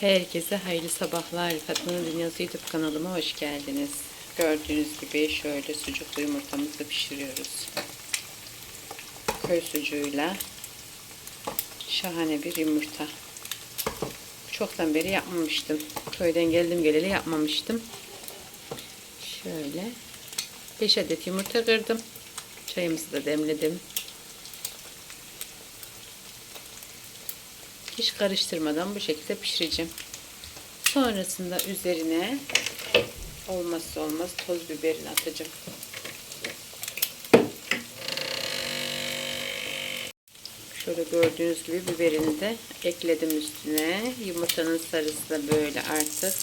Herkese hayırlı sabahlar. Fatma'nın Dünyası YouTube kanalıma hoş geldiniz. Gördüğünüz gibi şöyle sucuklu yumurtamızı pişiriyoruz. Köy sucuğuyla şahane bir yumurta. Çoktan beri yapmamıştım. Köyden geldim geleli yapmamıştım. Şöyle 5 adet yumurta kırdım. Çayımızı da demledim. Hiç karıştırmadan bu şekilde pişireceğim. Sonrasında üzerine olmazsa olmaz toz biberini atacağım. Şöyle gördüğünüz gibi biberini de ekledim üstüne. Yumurtanın sarısı da böyle artık.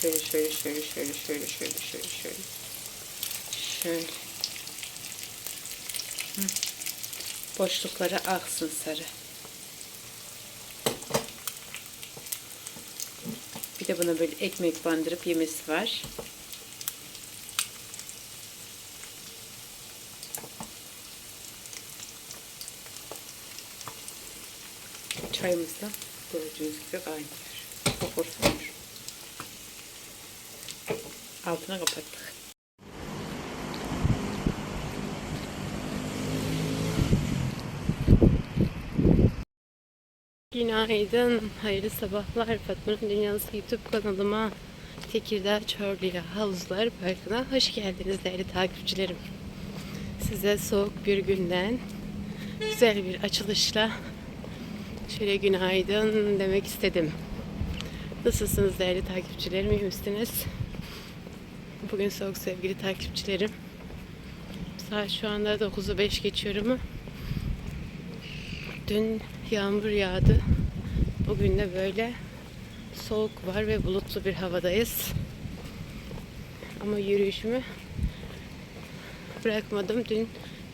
Şöyle şöyle şöyle şöyle şöyle şöyle şöyle şöyle. Şöyle. Hı. Boşluklara aksın sarı. De buna böyle ekmek bandırıp yemesi var. Çayımız da gördüğünüz gibi kaynıyor. Fokur fokur. Altına kapattık. Günaydın, hayırlı sabahlar. Fatma'nın Dünyası YouTube kanalıma Tekirdağ Çorlu'ya Havuzlar Parkı'na hoş geldiniz değerli takipçilerim. Size soğuk bir günden güzel bir açılışla şöyle günaydın demek istedim. Nasılsınız değerli takipçilerim, iyi misiniz? Bugün soğuk sevgili takipçilerim. Saat şu anda 9'u 5 geçiyor ama Dün yağmur yağdı. Bugün de böyle soğuk var ve bulutlu bir havadayız. Ama yürüyüşümü bırakmadım. Dün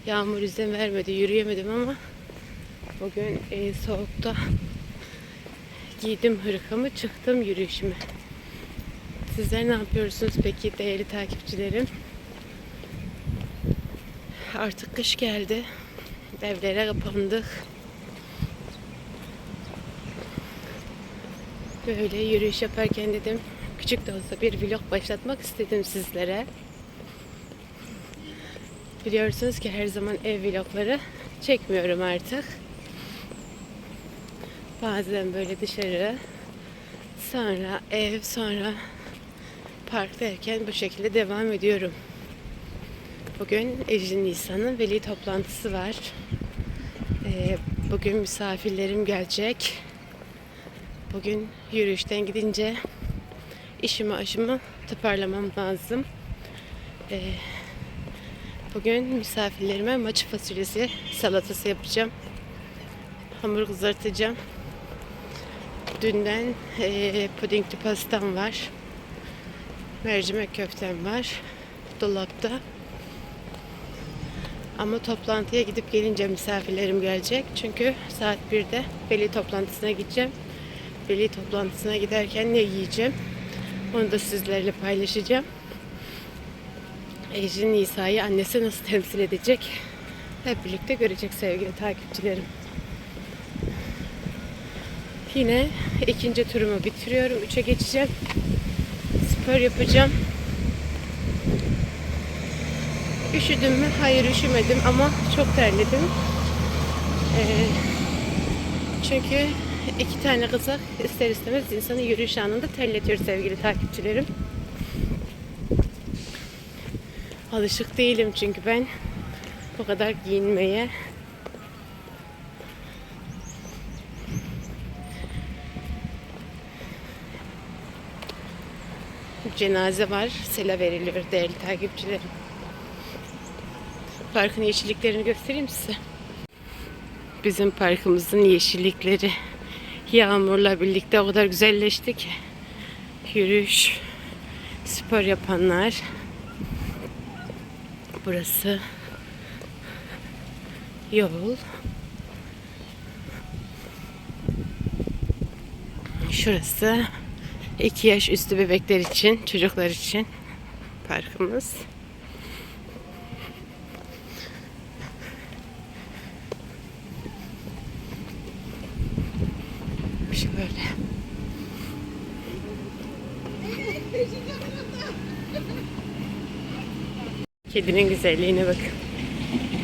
yağmur izin vermedi. Yürüyemedim ama bugün e, soğukta giydim hırkamı çıktım yürüyüşüme. Sizler ne yapıyorsunuz peki değerli takipçilerim? Artık kış geldi. Evlere kapandık. Böyle yürüyüş yaparken dedim küçük de olsa bir vlog başlatmak istedim sizlere. Biliyorsunuz ki her zaman ev vlogları çekmiyorum artık. Bazen böyle dışarı, sonra ev, sonra park derken bu şekilde devam ediyorum. Bugün Ecrin Nisan'ın veli toplantısı var. Ee, bugün misafirlerim gelecek. Bugün yürüyüşten gidince işimi aşımı toparlamam lazım. Ee, bugün misafirlerime maçı fasulyesi salatası yapacağım. Hamur kızartacağım. Dünden e, pudingli pastam var. Mercimek köftem var. Dolapta. Ama toplantıya gidip gelince misafirlerim gelecek. Çünkü saat 1'de veli toplantısına gideceğim veli toplantısına giderken ne yiyeceğim onu da sizlerle paylaşacağım. Ecrin Nisa'yı annesi nasıl temsil edecek hep birlikte görecek sevgili takipçilerim. Yine ikinci turumu bitiriyorum. Üçe geçeceğim. Spor yapacağım. Üşüdüm mü? Hayır üşümedim ama çok terledim. Ee, çünkü iki tane kızak ister istemez insanı yürüyüş anında terletiyor sevgili takipçilerim. Alışık değilim çünkü ben bu kadar giyinmeye. Cenaze var, sela veriliyor değerli takipçilerim. Parkın yeşilliklerini göstereyim size. Bizim parkımızın yeşillikleri yağmurla birlikte o kadar güzelleşti ki. Yürüyüş, spor yapanlar. Burası yol. Şurası iki yaş üstü bebekler için, çocuklar için parkımız. Şöyle. Kedinin güzelliğine bakın.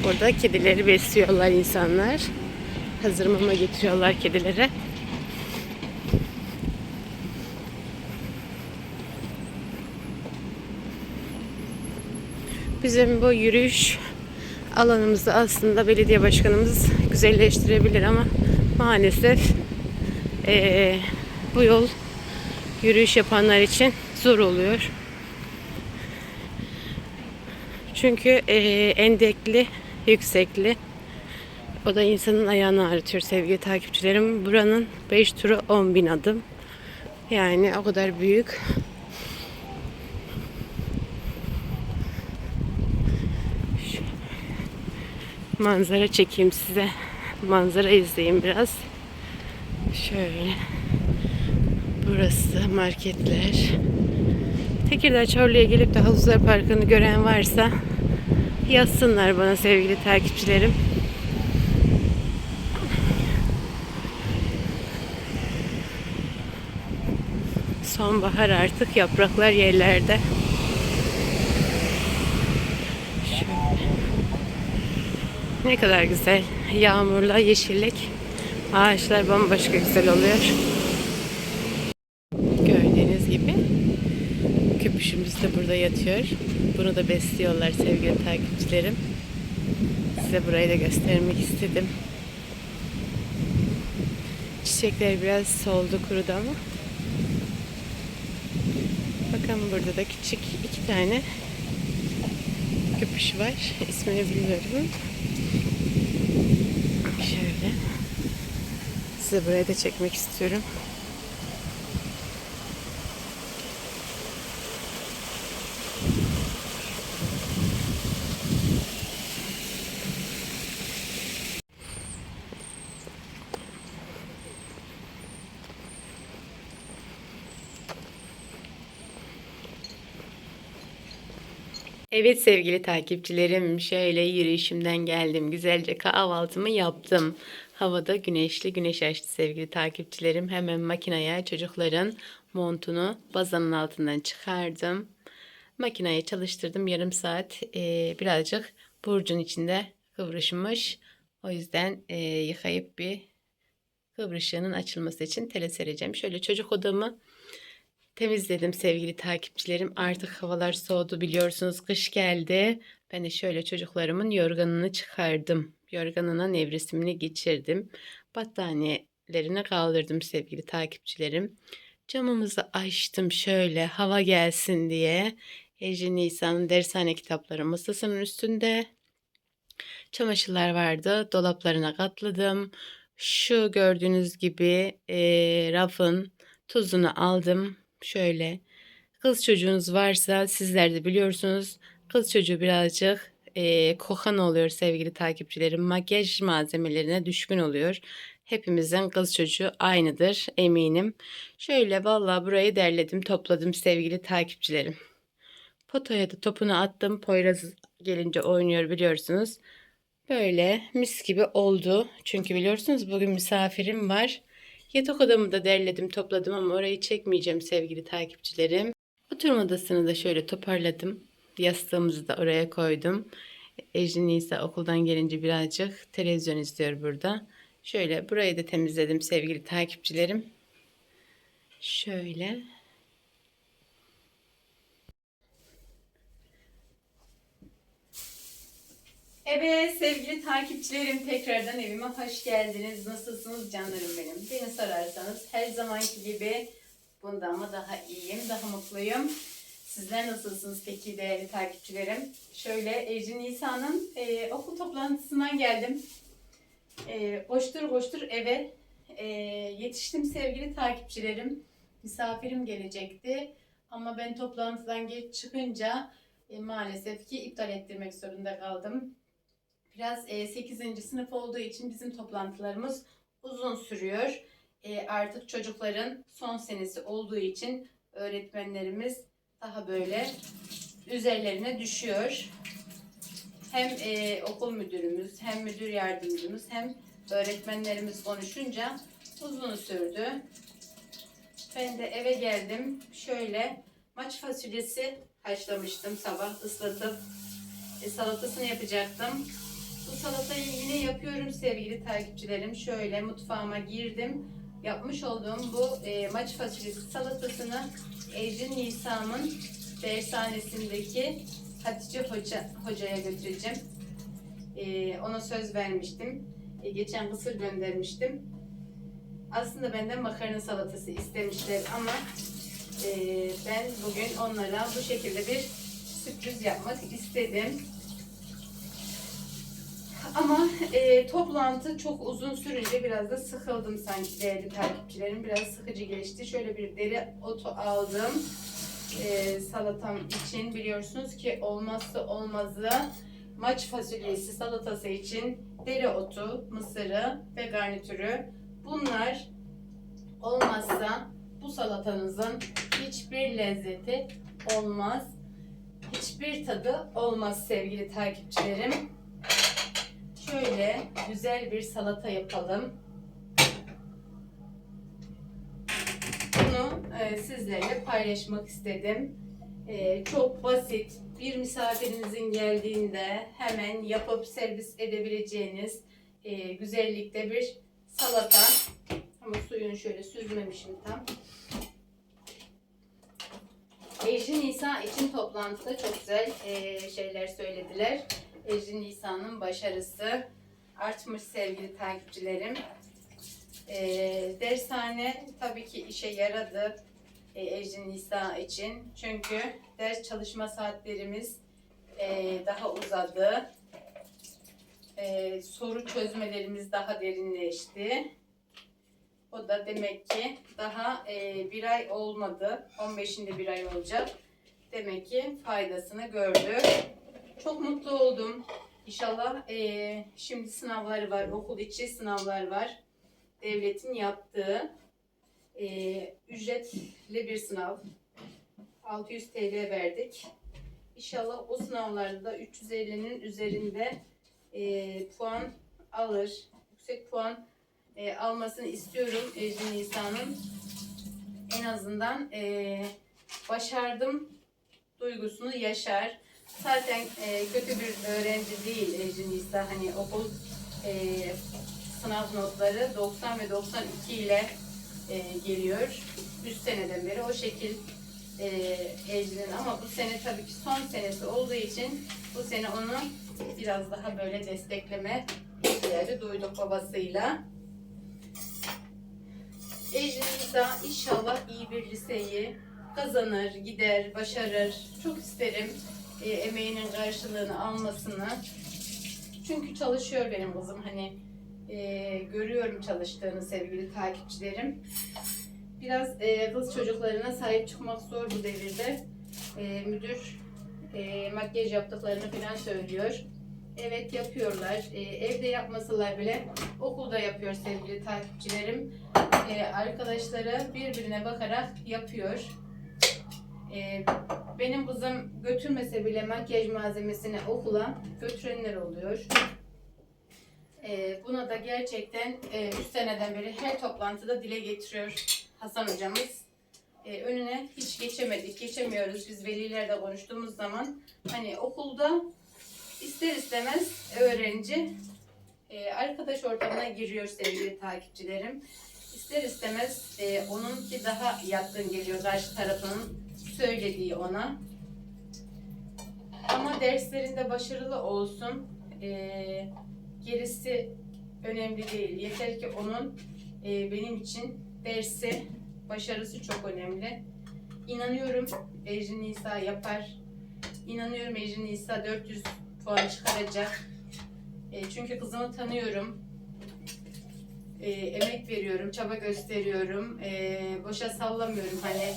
Burada kedileri besliyorlar insanlar. Hazır mama getiriyorlar kedilere. Bizim bu yürüyüş alanımızı aslında belediye başkanımız güzelleştirebilir ama maalesef eee, bu yol yürüyüş yapanlar için zor oluyor. Çünkü eee, endekli, yüksekli. O da insanın ayağını ağrıtıyor sevgili takipçilerim. Buranın 5 turu 10 bin adım. Yani o kadar büyük. Manzara çekeyim size. Manzara izleyin biraz. Şöyle. Burası marketler. Tekirdağ Çorlu'ya gelip de Havuzlar Parkı'nı gören varsa yazsınlar bana sevgili takipçilerim. Sonbahar artık yapraklar yerlerde. Ne kadar güzel. Yağmurla yeşillik. Ağaçlar bambaşka güzel oluyor. Gördüğünüz gibi köpüşümüz de burada yatıyor. Bunu da besliyorlar sevgili takipçilerim. Size burayı da göstermek istedim. Çiçekler biraz soldu kurudu ama. Bakın burada da küçük iki tane köpüş var. İsmini bilmiyorum. Şöyle. Size buraya da çekmek istiyorum. Evet sevgili takipçilerim, şöyle yürüyüşümden geldim. Güzelce kahvaltımı yaptım. Havada güneşli, güneş açtı sevgili takipçilerim. Hemen makineye çocukların montunu bazanın altından çıkardım. Makineye çalıştırdım yarım saat. Ee, birazcık burcun içinde kıvrışmış. O yüzden ee, yıkayıp bir kıvrışığının açılması için tele sereceğim. Şöyle çocuk odamı temizledim sevgili takipçilerim. Artık havalar soğudu biliyorsunuz kış geldi. Ben de şöyle çocuklarımın yorganını çıkardım. Yorganına nevresimini geçirdim. Battaniyelerini kaldırdım sevgili takipçilerim. Camımızı açtım şöyle hava gelsin diye. Ece Nisan'ın dershane kitapları masasının üstünde. Çamaşırlar vardı. Dolaplarına katladım. Şu gördüğünüz gibi eee, rafın tuzunu aldım. Şöyle kız çocuğunuz varsa sizler de biliyorsunuz kız çocuğu birazcık eee kokan oluyor sevgili takipçilerim. Makyaj malzemelerine düşkün oluyor. Hepimizin kız çocuğu aynıdır eminim. Şöyle vallahi burayı derledim topladım sevgili takipçilerim. Potoya da topunu attım. Poyraz gelince oynuyor biliyorsunuz. Böyle mis gibi oldu. Çünkü biliyorsunuz bugün misafirim var. Yatak odamı da derledim, topladım ama orayı çekmeyeceğim sevgili takipçilerim. Oturma odasını da şöyle toparladım. Yastığımızı da oraya koydum. Ejin Nisa okuldan gelince birazcık televizyon izliyor burada. Şöyle burayı da temizledim sevgili takipçilerim. Şöyle. Evet sevgili takipçilerim tekrardan evime hoş geldiniz. Nasılsınız canlarım benim? Beni sorarsanız her zamanki gibi bundan mı daha iyiyim, daha mutluyum. Sizler nasılsınız peki değerli takipçilerim? Şöyle Ece Nisa'nın e, okul toplantısından geldim. E, koştur koştur eve e, yetiştim sevgili takipçilerim. Misafirim gelecekti ama ben toplantıdan geç çıkınca e, maalesef ki iptal ettirmek zorunda kaldım. Biraz e, 8. sınıf olduğu için bizim toplantılarımız uzun sürüyor. E, artık çocukların son senesi olduğu için öğretmenlerimiz daha böyle üzerlerine düşüyor. Hem e, okul müdürümüz, hem müdür yardımcımız, hem öğretmenlerimiz konuşunca uzun sürdü. Ben de eve geldim. Şöyle Maç fasulyesi haşlamıştım sabah ıslatıp e, salatasını yapacaktım. Bu salatayı yine yapıyorum sevgili takipçilerim. Şöyle mutfağıma girdim. Yapmış olduğum bu e, maç fasulyesi salatasını Ecrin Nisa'mın dershanesindeki Hatice Hoca, Hoca'ya götüreceğim. E, ona söz vermiştim. E, geçen mısır göndermiştim. Aslında benden makarna salatası istemişler ama e, ben bugün onlara bu şekilde bir sürpriz yapmak istedim. Ama e, toplantı çok uzun sürünce biraz da sıkıldım sanki değerli takipçilerim. Biraz sıkıcı geçti. Şöyle bir deri otu aldım. E, salatam için biliyorsunuz ki olmazsa olmazı maç fasulyesi salatası için dereotu, mısırı ve garnitürü. Bunlar olmazsa bu salatanızın hiçbir lezzeti olmaz. Hiçbir tadı olmaz sevgili takipçilerim. Şöyle güzel bir salata yapalım. Bunu e, sizlerle paylaşmak istedim. E, çok basit, bir misafirinizin geldiğinde hemen yapıp servis edebileceğiniz e, güzellikte bir salata. Ama suyunu şöyle süzmemişim tam. Ecrin Nisa için toplantıda çok güzel e, şeyler söylediler. Ecrin Nisa'nın başarısı artmış sevgili takipçilerim. E, dershane tabii ki işe yaradı e, Ecrin Nisa için. Çünkü ders çalışma saatlerimiz e, daha uzadı. E, soru çözmelerimiz daha derinleşti. O da demek ki daha e, bir ay olmadı. 15'inde bir ay olacak. Demek ki faydasını gördü. Çok mutlu oldum. İnşallah e, şimdi sınavları var. Okul içi sınavlar var. Devletin yaptığı e, ücretli bir sınav. 600 TL verdik. İnşallah o sınavlarda da 350'nin üzerinde e, puan alır. Yüksek puan e, almasını istiyorum Ecrin Nisa'nın. En azından e, başardım duygusunu yaşar. Zaten e, kötü bir öğrenci değil Nisa. Hani okul e, sınav notları 90 ve 92 ile e, geliyor. 3 seneden beri o şekil e, Ecrin ama bu sene tabii ki son senesi olduğu için bu sene onu biraz daha böyle destekleme ihtiyacı duyduk babasıyla. Da inşallah iyi bir liseyi kazanır, gider, başarır. Çok isterim e, emeğinin karşılığını almasını. Çünkü çalışıyor benim kızım. Hani e, görüyorum çalıştığını sevgili takipçilerim. Biraz e, kız çocuklarına sahip çıkmak zor bu devirde. E, müdür e, makyaj yaptıklarını falan söylüyor. Evet yapıyorlar. E, evde yapmasalar bile okulda yapıyor sevgili takipçilerim. E, arkadaşları birbirine bakarak yapıyor. E, benim kızım götürmese bile makyaj malzemesini okula götürenler oluyor. E, buna da gerçekten e, 3 seneden beri her toplantıda dile getiriyor Hasan hocamız. E, önüne hiç geçemedik, geçemiyoruz biz velilerle konuştuğumuz zaman. Hani okulda ister istemez öğrenci e, arkadaş ortamına giriyor sevgili takipçilerim. İster istemez e, onunki daha yatkın geliyor karşı tarafının söylediği ona. Ama derslerinde başarılı olsun. E, gerisi önemli değil. Yeter ki onun e, benim için dersi, başarısı çok önemli. İnanıyorum Ecrin Nisa yapar. İnanıyorum Ecrin Nisa 400 puan çıkaracak. E, çünkü kızımı tanıyorum. E, emek veriyorum, çaba gösteriyorum. E, boşa sallamıyorum hani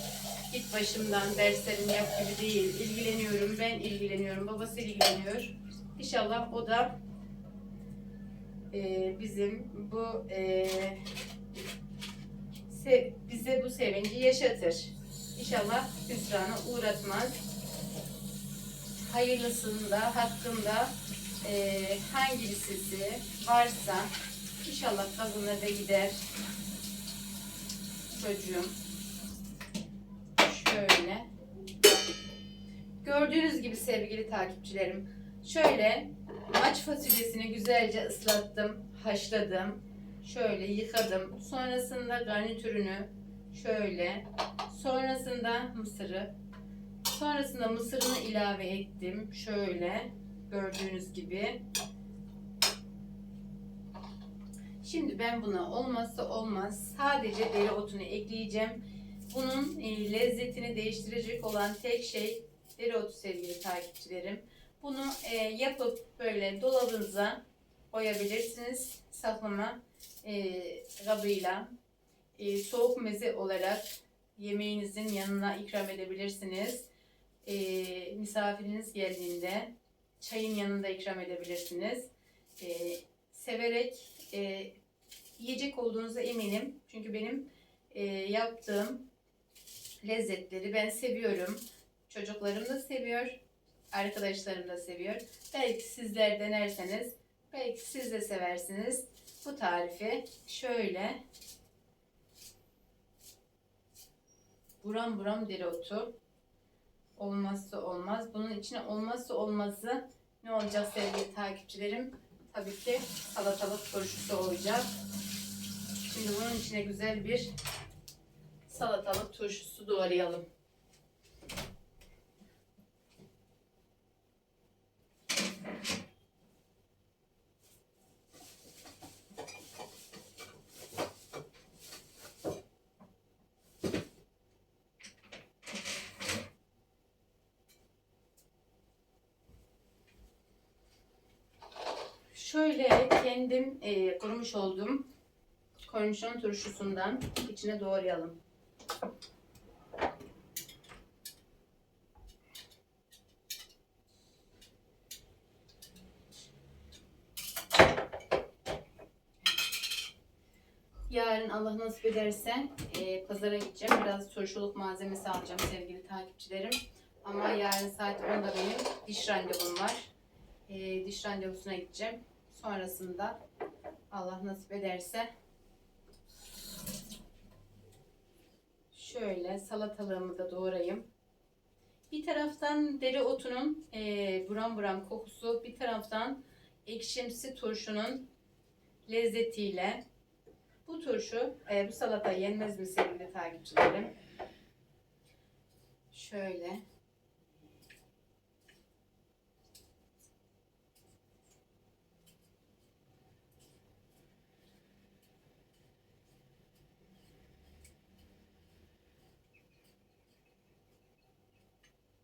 git başımdan derslerini yap gibi değil. İlgileniyorum, ben ilgileniyorum, babası ilgileniyor. İnşallah o da e, bizim bu e, se- bize bu sevinci yaşatır. İnşallah hüsrana uğratmaz. Hayırlısında, hakkında e, hangi lisesi varsa inşallah kazanır da gider. Çocuğum şöyle Gördüğünüz gibi sevgili takipçilerim. Şöyle maç fasulyesini güzelce ıslattım, haşladım. Şöyle yıkadım. Sonrasında garnitürünü şöyle. Sonrasında mısırı. Sonrasında mısırını ilave ettim. Şöyle gördüğünüz gibi. Şimdi ben buna olmazsa olmaz sadece dereotunu ekleyeceğim. Bunun e, lezzetini değiştirecek olan tek şey dereotu sevgili takipçilerim. Bunu e, yapıp böyle dolabınıza koyabilirsiniz. Saklama e, kabıyla e, soğuk meze olarak yemeğinizin yanına ikram edebilirsiniz. Misafiriniz geldiğinde çayın yanında ikram edebilirsiniz. Severek yiyecek olduğunuza eminim. Çünkü benim yaptığım lezzetleri ben seviyorum. Çocuklarım da seviyor. Arkadaşlarım da seviyor. Belki sizler denerseniz belki siz de seversiniz. Bu tarifi şöyle buram buram dereotu olmazsa olmaz. Bunun içine olmazsa olmazı ne olacak sevgili takipçilerim? Tabii ki salatalık turşusu olacak. Şimdi bunun içine güzel bir salatalık turşusu doğrayalım. Şöyle kendim e, kurumuş olduğum kornişon turşusundan içine doğrayalım. Yarın Ederse e, pazara gideceğim. Biraz turşuluk malzemesi alacağım sevgili takipçilerim. Ama yarın saat 10'da benim diş randevum var. E, diş randevusuna gideceğim. Sonrasında Allah nasip ederse şöyle salatalığımı da doğrayayım. Bir taraftan dereotunun e, buram buram kokusu, bir taraftan ekşimsi turşunun lezzetiyle bu turşu, e, bu salata yenmez mi sevgili takipçilerim? Şöyle.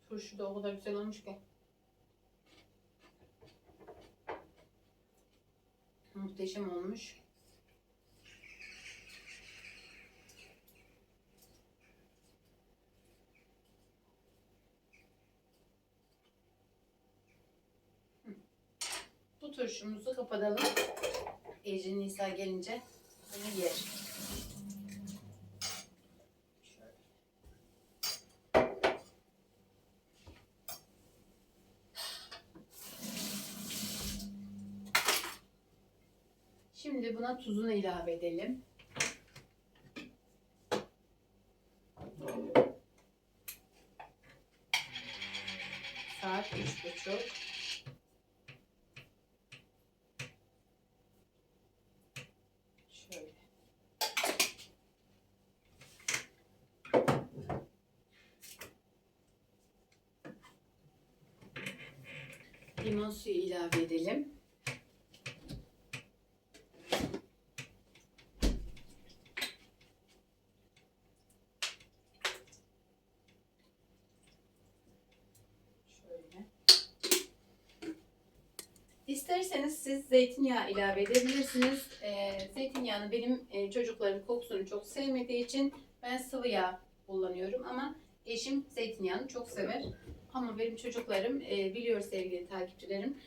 Turşu da o kadar güzel olmuş ki. Muhteşem olmuş. Turşumuzu kapatalım. Ece Nisa gelince bunu yer. Şimdi buna tuzunu ilave edelim. Saat üç buçuk. Şöyle. Suyu ilave edelim. İsterseniz siz zeytinyağı ilave edebilirsiniz. Ee, zeytinyağını benim e, çocuklarım kokusunu çok sevmediği için ben sıvı yağ kullanıyorum ama eşim zeytinyağını çok sever. Ama benim çocuklarım e, biliyor sevgili takipçilerim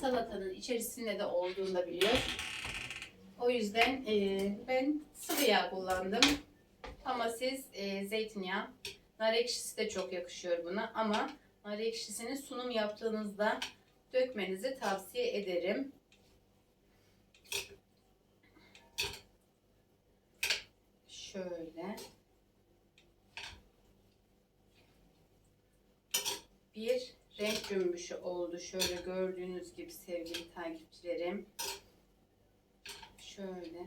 salatanın içerisinde de olduğunu da biliyor. O yüzden e, ben sıvı yağ kullandım. Ama siz e, zeytinyağı, nar ekşisi de çok yakışıyor buna ama nar ekşisini sunum yaptığınızda dökmenizi tavsiye ederim. Şöyle. Bir renk cümbüşü oldu. Şöyle gördüğünüz gibi sevgili takipçilerim. Şöyle.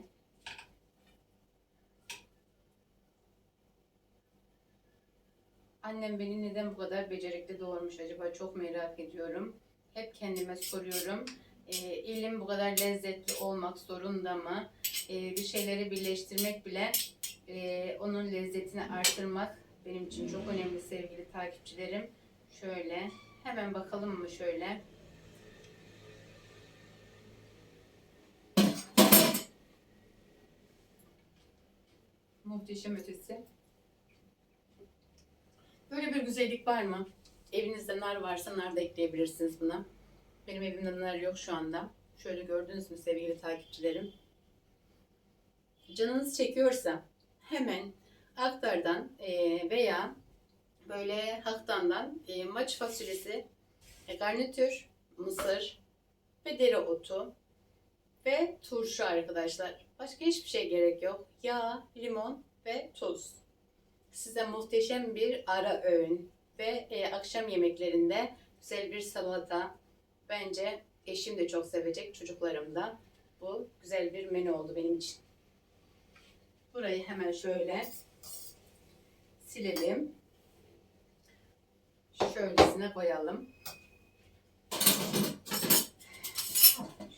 Annem beni neden bu kadar becerikli doğurmuş acaba çok merak ediyorum. Hep kendime soruyorum. Ee, elim bu kadar lezzetli olmak zorunda mı? Ee, bir şeyleri birleştirmek bile e, onun lezzetini artırmak benim için çok önemli sevgili takipçilerim. Şöyle hemen bakalım mı şöyle. Muhteşem ötesi. Böyle bir güzellik var mı? Evinizde nar varsa nar da ekleyebilirsiniz buna. Benim evimde nar yok şu anda. Şöyle gördünüz mü sevgili takipçilerim? Canınız çekiyorsa hemen aktardan veya böyle haktandan eee, maç fasulyesi, e, garnitür, mısır ve dereotu ve turşu arkadaşlar. Başka hiçbir şey gerek yok. Yağ, limon ve tuz. Size muhteşem bir ara öğün ve e, akşam yemeklerinde güzel bir salata. Bence eşim de çok sevecek, çocuklarım da. Bu güzel bir menü oldu benim için. Burayı hemen şöyle silelim. Şöylesine koyalım. Şöyle.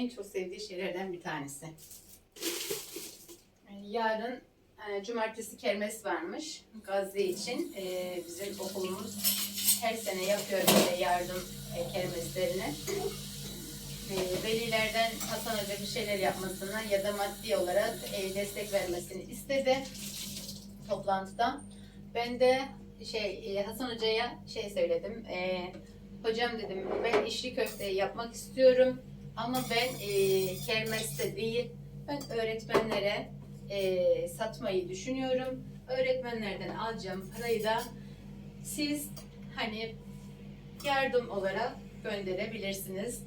En çok sevdiği şeylerden bir tanesi. Yani Yarın e, cumartesi kermes varmış Gazze için. E, bizim okulumuz her sene yapıyor böyle yardım e, kermeslerini. E, velilerden Hasan Hoca bir şeyler yapmasını ya da maddi olarak e, destek vermesini istedi toplantıda. Ben de şey e, Hasan Hoca'ya şey söyledim. E, hocam dedim ben içli köfte yapmak istiyorum ama ben e, kermeste değil ben öğretmenlere e, satmayı düşünüyorum. Öğretmenlerden alacağım parayı da siz hani yardım olarak gönderebilirsiniz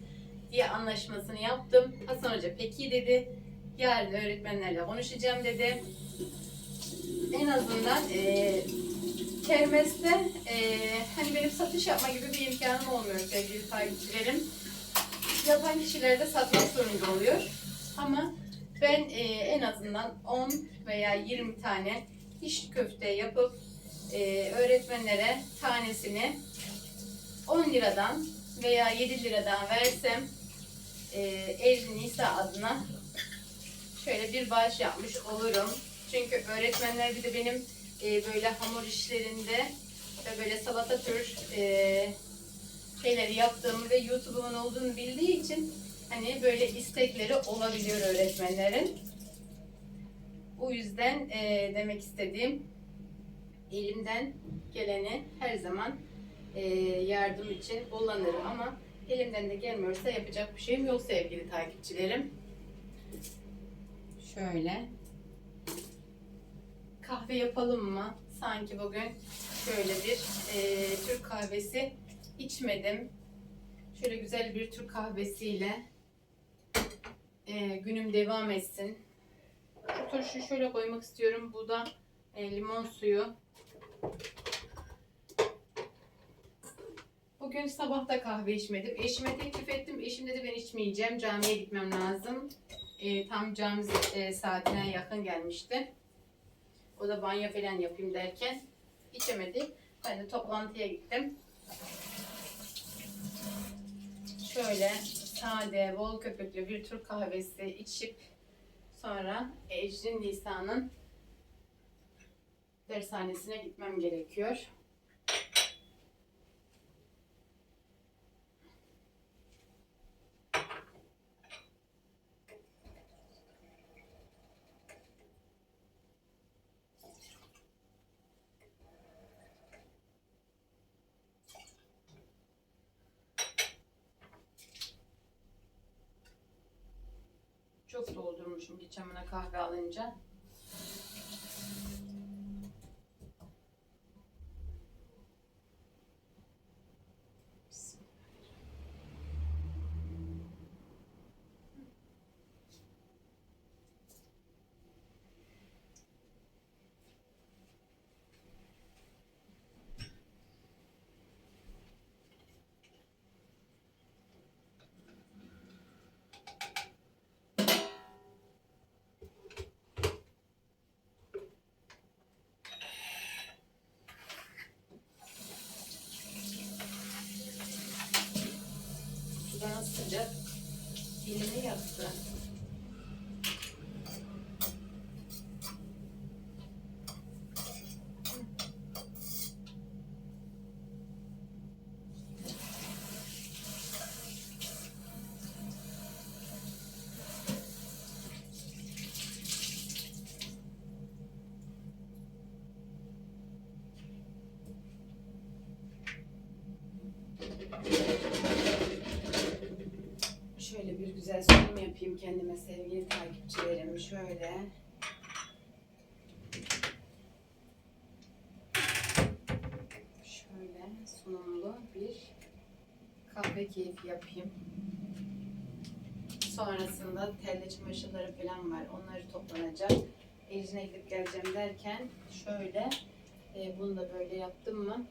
diye anlaşmasını yaptım. Hasan Hoca peki dedi. Yarın öğretmenlerle konuşacağım dedi. En azından e, kermeste e, hani benim satış yapma gibi bir imkanım olmuyor sevgili takipçilerim. Yapan kişiler de satmak zorunda oluyor. Ama ben e, en azından 10 veya 20 tane içli köfte yapıp e, öğretmenlere tanesini 10 liradan veya 7 liradan versem e, Evli Nisa adına şöyle bir bağış yapmış olurum. Çünkü öğretmenler bir de benim e, böyle hamur işlerinde ve böyle salata tür e, şeyleri yaptığımı ve YouTube'umun olduğunu bildiği için hani böyle istekleri olabiliyor öğretmenlerin. O yüzden e, demek istediğim elimden geleni her zaman e, yardım için kullanırım ama elimden de gelmiyorsa yapacak bir şeyim yok sevgili takipçilerim. Şöyle kahve yapalım mı? Sanki bugün şöyle bir e, Türk kahvesi içmedim. Şöyle güzel bir Türk kahvesiyle e, günüm devam etsin. Şu turşuyu şöyle koymak istiyorum. Bu da e, limon suyu. Bugün sabah da kahve içmedim. Eşime teklif ettim. Eşim dedi ben içmeyeceğim. Camiye gitmem lazım. E, tam cami e, saatine yakın gelmişti. O da banyo falan yapayım derken içemedi. Ben de toplantıya gittim. Şöyle sade, bol köpüklü bir Türk kahvesi içip sonra Ecrin Nisa'nın dershanesine gitmem gerekiyor. Doldurmuşum geçen buna kahve alınca. Sıcak. Elimi yaktı. Şöyle sunum yapayım kendime sevgili takipçilerim. Şöyle. Şöyle sunumlu bir kahve keyfi yapayım. Sonrasında telle çamaşırları falan var. Onları toplanacak. Eline gidip geleceğim derken şöyle e, bunu da böyle yaptım mı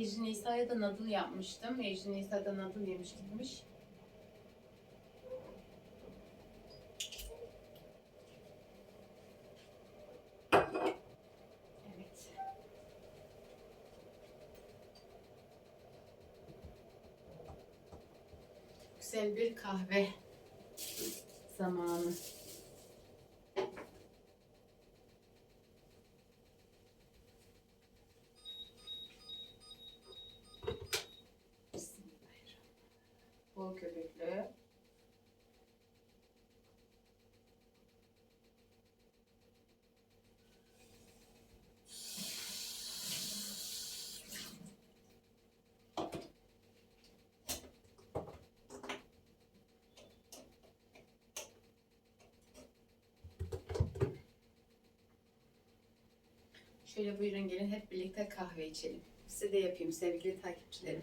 Ecri Nisa'ya da nadıl yapmıştım. Ecri Nisa da nadıl yemiş gitmiş. Evet. Güzel bir kahve zamanı. Bismillahirrahmanirrahim. Bol köpüklü. Şöyle buyurun gelin hep birlikte kahve içelim. Size de yapayım sevgili takipçilerim.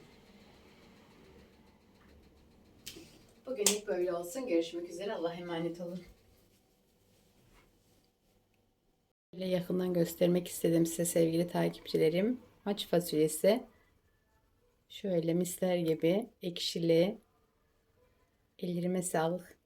Bugünlük böyle olsun. Görüşmek üzere. Allah'a emanet olun. Böyle yakından göstermek istedim size sevgili takipçilerim. Haç fasulyesi. Şöyle misler gibi ekşili. Ellerime sağlık.